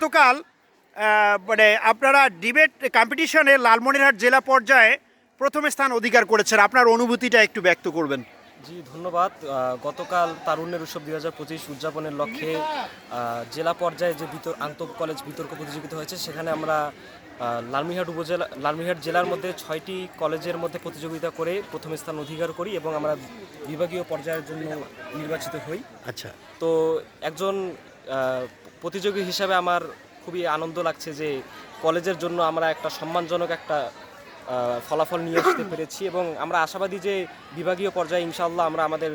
গতকাল মানে আপনারা ডিবেট কম্পিটিশনে লালমনিরহাট জেলা পর্যায়ে প্রথম স্থান অধিকার করেছেন। আপনার অনুভূতিটা একটু ব্যক্ত করবেন। জি ধন্যবাদ। গতকাল তারুণ্যের উৎসব দুই হাজার পঁচিশ উদযাপনের লক্ষ্যে জেলা পর্যায়ে যে বিতর আন্তঃ কলেজ বিতর্ক প্রতিযোগিতা হয়েছে সেখানে আমরা লালমিহাট উপজেলা লালমিহাট জেলার মধ্যে ছয়টি কলেজের মধ্যে প্রতিযোগিতা করে প্রথম স্থান অধিকার করি এবং আমরা বিভাগীয় পর্যায়ের জন্য নির্বাচিত হই। আচ্ছা। তো একজন প্রতিযোগী হিসাবে আমার খুবই আনন্দ লাগছে যে কলেজের জন্য আমরা একটা সম্মানজনক একটা ফলাফল নিয়ে আসতে পেরেছি এবং আমরা আশাবাদী যে বিভাগীয় পর্যায়ে ইনশাআল্লাহ আমরা আমাদের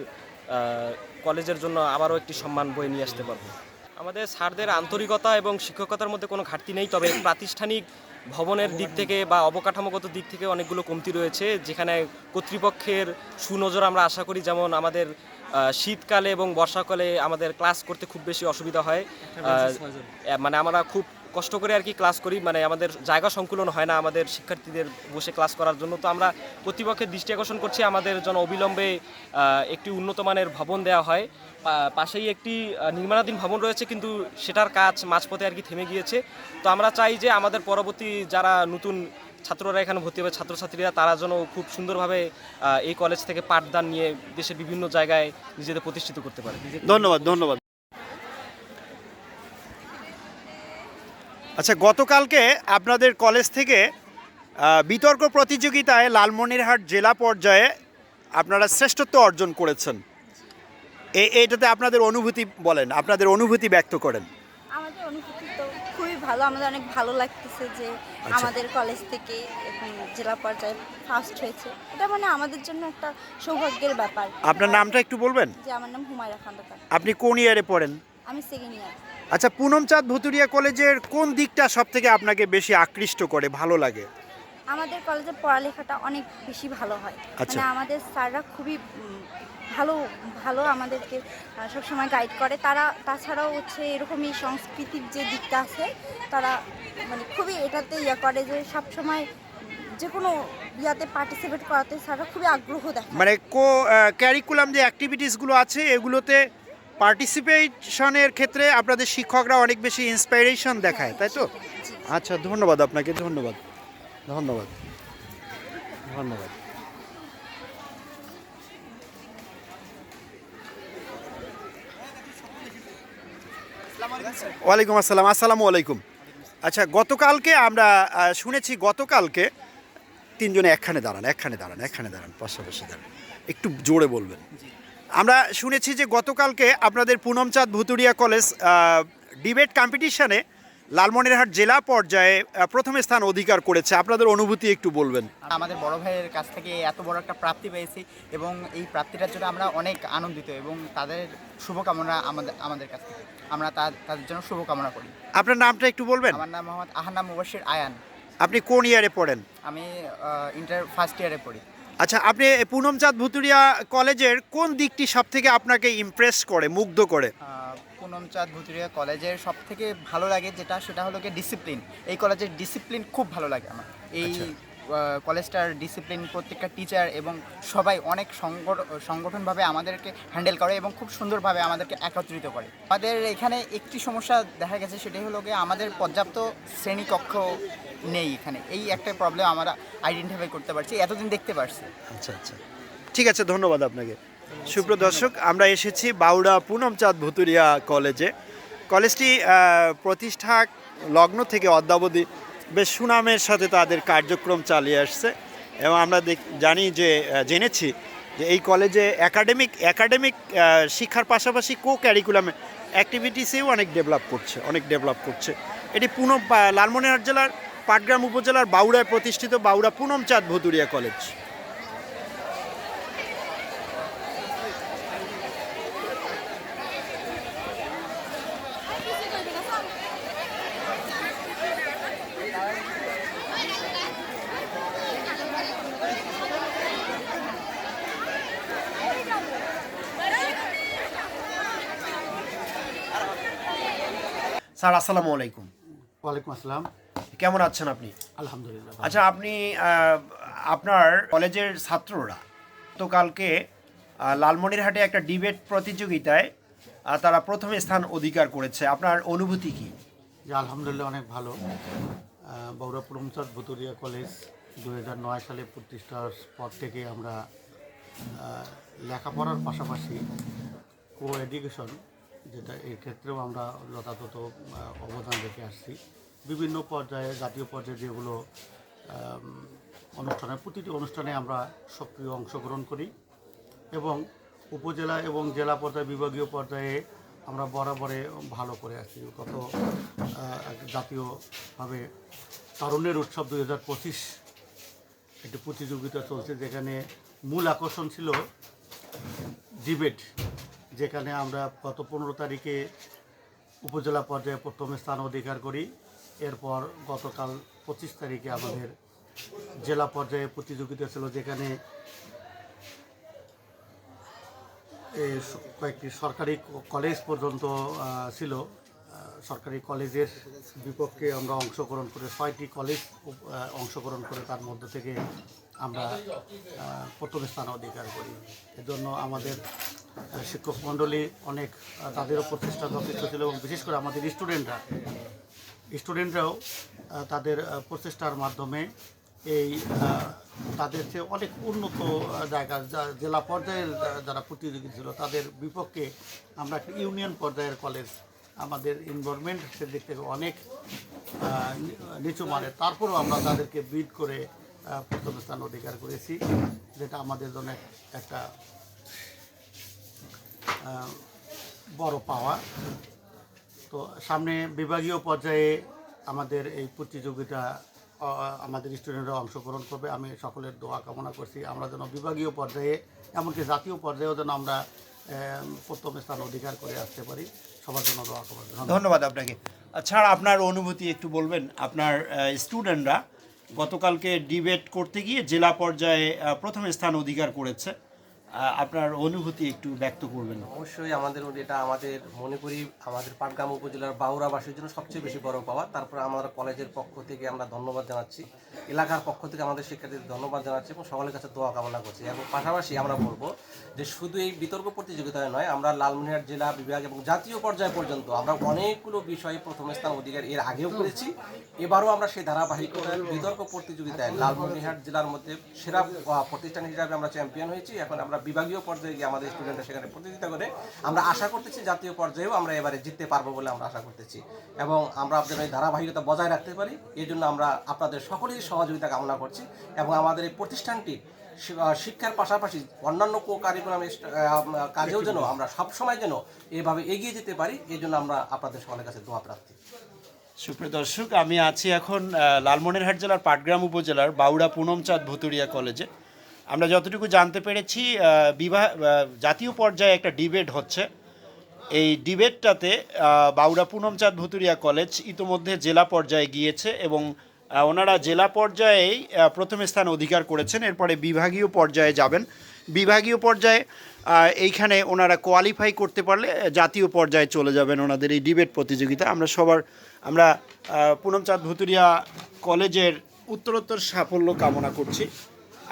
কলেজের জন্য আবারও একটি সম্মান বয়ে নিয়ে আসতে পারব। আমাদের স্যারদের আন্তরিকতা এবং শিক্ষকতার মধ্যে কোনো ঘাটতি নেই, তবে প্রাতিষ্ঠানিক ভবনের দিক থেকে বা অবকাঠামোগত দিক থেকে অনেকগুলো কমতি রয়েছে, যেখানে কর্তৃপক্ষের সুনজর আমরা আশা করি যেমন আমাদের শীতকালে এবং বর্ষাকালে আমাদের ক্লাস করতে খুব বেশি অসুবিধা হয়। মানে আমরা খুব কষ্ট করে আর কি ক্লাস করি মানে আমাদের জায়গা সংকুলন হয় না আমাদের শিক্ষার্থীদের বসে ক্লাস করার জন্য। তো আমরা কর্তৃপক্ষের দৃষ্টি আকর্ষণ করছি আমাদের যেন অবিলম্বে একটি উন্নত মানের ভবন দেওয়া হয়। পাশেই একটি নির্মাণাধীন ভবন রয়েছে কিন্তু সেটার কাজ মাঝপথে আর কি থেমে গিয়েছে। তো আমরা চাই যে আমাদের পরবর্তী যারা নতুন ছাত্ররা এখানে ভর্তি হবে। ছাত্রছাত্রীরা তারা যেন খুব সুন্দরভাবে এই কলেজ থেকে পাঠদান নিয়ে দেশের বিভিন্ন জায়গায় নিজেদের প্রতিষ্ঠিত করতে পারে। ধন্যবাদ ধন্যবাদ। আচ্ছা গতকালকে আপনাদের কলেজ থেকে বিতর্ক প্রতিযোগিতায় লালমনিরহাট জেলা পর্যায়ে আপনারা শ্রেষ্ঠত্ব অর্জন করেছেন। এই এইটাতে আপনাদের অনুভূতি বলেন, আপনাদের অনুভূতি ব্যক্ত করেন আমাদের অনুভূতি তো খুবই ভালো আমাদের অনেক ভালো লাগতেছে যে আচ্ছা। আমাদের কলেজ থেকে এখন জেলা পর্যায়ে ফার্স্ট হয়েছে। এটা মানে আমাদের জন্য একটা সৌভাগ্যের ব্যাপার। আপনার নামটা একটু বলবেন? যে আমার নাম হুমায়রা খন্দকার আপনি কোন ইয়ারে পড়েন? আমি সেকেন্ড ইয়ার আচ্ছা পুনমচাঁদ ভুতুরিয়া কলেজের কোন দিকটা সব থেকে আপনাকে বেশি আকৃষ্ট করে ভালো লাগে? আমাদের কলেজে পড়ালেখাটা অনেক বেশি ভালো হয়। আচ্ছা। মানে আমাদের স্যাররা খুবই ভালো ভালো আমাদেরকে সবসময় গাইড করে। তারা তাছাড়াও হচ্ছে এরকমই সংস্কৃতির যে দিকটা আছে তারা মানে খুবই এটাতে ইয়ে করে যে সবসময় যে কোনো ইয়াতে পার্টিসিপেট করাতে স্যাররা খুবই আগ্রহ দেখায়। মানে কো ক্যারিকুলাম যে অ্যাক্টিভিটিসগুলো আছে এগুলোতে পার্টিসিপেশনের ক্ষেত্রে আপনাদের শিক্ষকরা অনেক বেশি ইন্সপাইরেশন দেখায় তাই তো? আচ্ছা ধন্যবাদ আপনাকে ধন্যবাদ। ধন্যবাদ। ধন্যবাদ। ওয়ালাইকুম আসসালাম, আসসালামু আলাইকুম। আচ্ছা গতকালকে আমরা শুনেছি গতকালকে তিনজনে একখানে দাঁড়ান একখানে দাঁড়ান একখানে দাঁড়ান পাশাপাশি দাঁড়ান। একটু জোরে বলবেন। আমরা শুনেছি যে গতকালকে আপনাদের পুনমচাঁদ ভুতুরিয়া কলেজ ডিবেট কম্পিটিশানে লালমনিরহাট জেলা পর্যায়ে প্রথম স্থান অধিকার করেছে। আপনাদের অনুভূতি একটু বলবেন। আমাদের বড় ভাইয়ের কাছ থেকে এত বড় একটা প্রাপ্তি পেয়েছি এবং এই প্রাপ্তিটার জন্য আমরা অনেক আনন্দিত এবং তাদের শুভকামনা আমাদের আমাদের কাছ থেকে। আমরা তাদের জন্য শুভকামনা করি। আপনার নামটা একটু বলবেন? আমার নাম মোহাম্মদ আহানা মুবাশির আয়ান। আপনি কোন ইয়ারে পড়েন? আমি ইন্টার ফার্স্ট ইয়ারে পড়ি। আচ্ছা আপনি পুনমচাঁদ ভুতুরিয়া কলেজের কোন দিকটি সব থেকে আপনাকে ইমপ্রেস করে মুগ্ধ করে? পুনমচাঁদ ভুতুরিয়া কলেজের সব থেকে ভালো লাগে যেটা সেটা হলো কি ডিসিপ্লিন এই কলেজের ডিসিপ্লিন খুব ভালো লাগে আমার। এই আহ, কলেজটার ডিসিপ্লিন প্রত্যেকটা টিচার এবং সবাই অনেক সংগঠ- সংগঠনভাবে আমাদেরকে হ্যান্ডেল করে এবং খুব সুন্দরভাবে আমাদেরকে একত্রিত করে। আমাদের এখানে একটি সমস্যা দেখা গেছে সেটাই হলো গিয়ে আমাদের পর্যাপ্ত শ্রেণীকক্ষ নেই এখানে। এই একটা প্রবলেম আমরা আইডেন্টিফাই করতে পারছি এতদিন দেখতে পারছি। আচ্ছা আচ্ছা। ঠিক আছে ধন্যবাদ আপনাকে। সুপ্রিয় দর্শক আমরা এসেছি বাউড়া পুনমচাঁদ ভুতুরিয়া কলেজে। কলেজটি প্রতিষ্ঠা লগ্ন থেকে অদ্যাবধি বেশ সুনামের সাথে তাদের কার্যক্রম চালিয়ে আসছে এবং আমরা জানি যে জেনেছি যে এই কলেজে একাডেমিক একাডেমিক শিক্ষার পাশাপাশি কো ক্যারিকুলাম অ্যাক্টিভিটিসেও অনেক ডেভেলপ করছে, অনেক ডেভেলপ করছে। এটি পুনম লালমনিরহাট জেলার পাটগ্রাম উপজেলার বাউড়ায় প্রতিষ্ঠিত বাউড়া পুনমচাঁদ ভুতুরিয়া কলেজ। স্যার আসসালামু আলাইকুম। ওয়ালাইকুম আসসালাম। কেমন আছেন আপনি? আলহামদুলিল্লাহ আচ্ছা আপনি আপনার কলেজের ছাত্ররা তো কালকে লালমনিরহাটে একটা ডিবেট প্রতিযোগিতায় তারা প্রথম স্থান অধিকার করেছে। আপনার অনুভূতি কি? যে আলহামদুলিল্লাহ অনেক ভালো। বগুড়া পুরমচাঁদ ভুতুরিয়া কলেজ দু নয় সালে প্রতিষ্ঠার পর থেকে আমরা লেখাপড়ার পাশাপাশি কো এডুকেশন যেটা এই ক্ষেত্রেও আমরা যথাযথ অবদান রেখে আসছি। বিভিন্ন পর্যায়ে, জাতীয় পর্যায়ে যেগুলো অনুষ্ঠানে প্রতিটি অনুষ্ঠানে আমরা সক্রিয় অংশগ্রহণ করি এবং উপজেলা এবং জেলা পর্যায়ে, বিভাগীয় পর্যায়ে আমরা বরাবরে ভালো করে আছি। গত জাতীয়ভাবে তরুণের উৎসব দুই হাজার পঁচিশ একটি প্রতিযোগিতা চলছে, যেখানে মূল আকর্ষণ ছিল ডিবেট যেখানে আমরা গত পনেরো তারিখে উপজেলা পর্যায়ে প্রথম স্থান অধিকার করি। এরপর গতকাল পঁচিশ তারিখে আমাদের জেলা পর্যায়ে প্রতিযোগিতা ছিল যেখানে কয়েকটি সরকারি কলেজ পর্যন্ত ছিল। সরকারি কলেজের বিপক্ষে আমরা অংশগ্রহণ করে, ছয়টি কলেজ অংশগ্রহণ করে তার মধ্য থেকে আমরা প্রথম স্থান অধিকার করি। এজন্য আমাদের শিক্ষক মণ্ডলী অনেক তাদেরও প্রতিষ্ঠা যথেষ্ট ছিল এবং বিশেষ করে আমাদের স্টুডেন্টরা, স্টুডেন্টরাও তাদের প্রচেষ্টার মাধ্যমে এই তাদের চেয়ে অনেক উন্নত জায়গা জেলা পর্যায়ের যারা প্রতিযোগী ছিল তাদের বিপক্ষে আমরা একটা ইউনিয়ন পর্যায়ের কলেজ আমাদের ইনভলভমেন্ট সেদিক থেকে অনেক নিচু মানের। তারপরেও আমরা তাদেরকে বিট করে প্রথম স্থান অধিকার করেছি, যেটা আমাদের জন্য একটা বড় পাওয়া। তো সামনে বিভাগীয় পর্যায়ে আমাদের এই প্রতিযোগিতা আমাদের স্টুডেন্টরা অংশগ্রহণ করবে। আমি সকলের দোয়া কামনা করছি। আমরা যেন বিভাগীয় পর্যায়ে, এমনকি জাতীয় পর্যায়েও যেন আমরা প্রথম স্থান অধিকার করে আসতে পারি। সবার জন্য দোয়া করবেন। ধন্যবাদ। আপনাকে। আচ্ছা আপনার অনুভূতি একটু বলবেন। আপনার স্টুডেন্টরা গতকালকে ডিবেট করতে গিয়ে জেলা পর্যায়ে প্রথম স্থান অধিকার করেছে। আপনার অনুভূতি একটু ব্যক্ত করবেন। অবশ্যই আমাদের এটা আমাদের মনে করি আমাদের পাটগ্রাম উপজেলার বাউরাবাসীর জন্য সবচেয়ে বেশি বড় পাওয়া। তারপর আমাদের কলেজের পক্ষ থেকে আমরা ধন্যবাদ জানাচ্ছি, এলাকার পক্ষ থেকে আমাদের শিক্ষার্থীদের ধন্যবাদ জানাচ্ছি এবং সকলের কাছে দোয়া কামনা করছি। এবং পাশাপাশি আমরা বলব যে শুধু এই বিতর্ক প্রতিযোগিতায় নয়, আমরা লালমনিরহাট জেলা বিভাগ এবং জাতীয় পর্যায় পর্যন্ত আমরা অনেকগুলো বিষয়ে প্রথম স্থান অধিকার এর আগেও করেছি এবারও আমরা সেই ধারাবাহিকতায়, বিতর্ক প্রতিযোগিতায় লালমনিরহাট জেলার মধ্যে সেরা প্রতিষ্ঠান হিসাবে আমরা চ্যাম্পিয়ন হয়েছি। এখন আমরা বিভাগীয় পর্যায়ে গিয়ে আমাদের স্টুডেন্টরা সেখানে প্রতিযোগিতা করে। আমরা আশা করতেছি জাতীয় পর্যায়েও আমরা এবারে জিততে পারব বলে আমরা আশা করতেছি। এবং আমরা আপনাদের ধারাবাহিকতা বজায় রাখতে পারি। এই জন্য আমরা আপনাদের সকলেই সহযোগিতা কামনা করছি। এবং আমাদের এই প্রতিষ্ঠানটি শিক্ষার পাশাপাশি অন্যান্য কো কারিকুলাম কাজেও যেন আমরা সবসময় যেন এভাবে এগিয়ে যেতে পারি, এই জন্য আমরা আপনাদের সকলের কাছে দোয়া প্রার্থী। সুপ্রিয় দর্শক, আমি আছি এখন লালমনিরহাট জেলার পাটগ্রাম উপজেলার বাউড়া পুনমচাঁদ ভুতুরিয়া কলেজে। আমরা যতটুকু জানতে পেরেছি বিবাহ জাতীয় পর্যায়ে একটা ডিবেট হচ্ছে। এই ডিবেটটাতে বাউড়া পুনমচাঁদ ভুতুরিয়া কলেজ ইতোমধ্যে জেলা পর্যায়ে গিয়েছে এবং ওনারা জেলা পর্যায়েই প্রথম স্থান অধিকার করেছেন। এরপরে বিভাগীয় পর্যায়ে যাবেন। বিভাগীয় পর্যায়ে এইখানে ওনারা কোয়ালিফাই করতে পারলে জাতীয় পর্যায়ে চলে যাবেন ওনাদের এই ডিবেট প্রতিযোগিতা। আমরা সবার, আমরা পুনমচাঁদ ভুতুরিয়া কলেজের উত্তরোত্তর সাফল্য কামনা করছি।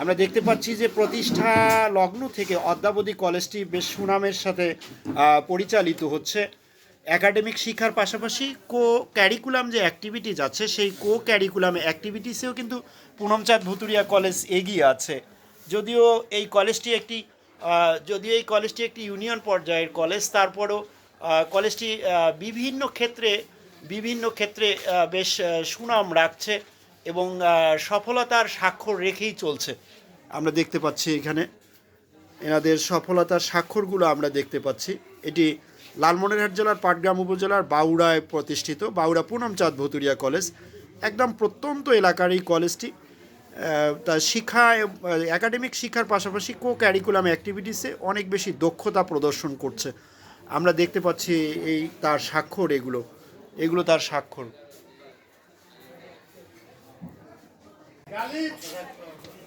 আমরা দেখতে পাচ্ছি যে প্রতিষ্ঠা লগ্ন থেকে অদ্যাবধি কলেজটি বেশ সুনামের সাথে পরিচালিত হচ্ছে। একাডেমিক শিক্ষার পাশাপাশি কো ক্যারিকুলাম যে অ্যাক্টিভিটিস আছে, সেই কো ক্যারিকুলাম অ্যাক্টিভিটিসেও কিন্তু পুনমচাঁদ ভুতুরিয়া কলেজ এগিয়ে আছে। যদিও এই কলেজটি একটি যদিও এই কলেজটি একটি ইউনিয়ন পর্যায়ের কলেজ, তারপরও কলেজটি বিভিন্ন ক্ষেত্রে বিভিন্ন ক্ষেত্রে বেশ সুনাম রাখছে। এবং সফলতার স্বাক্ষর রেখেই চলছে। আমরা দেখতে পাচ্ছি এখানে, এনাদের সফলতার স্বাক্ষরগুলো আমরা দেখতে পাচ্ছি। এটি লালমনিরহাট জেলার পাটগ্রাম উপজেলার বাউড়ায় প্রতিষ্ঠিত, বাউড়া পুনমচাঁদ ভতুরিয়া কলেজ। একদম প্রত্যন্ত এলাকার এই কলেজটি। তার শিক্ষা একাডেমিক শিক্ষার পাশাপাশি কো ক্যারিকুলাম অ্যাক্টিভিটিসে অনেক বেশি দক্ষতা প্রদর্শন করছে। আমরা দেখতে পাচ্ছি এই তার স্বাক্ষর এগুলো। এগুলো তার স্বাক্ষর। গালিব!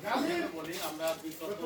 গালিব! বলি আমরা বিগত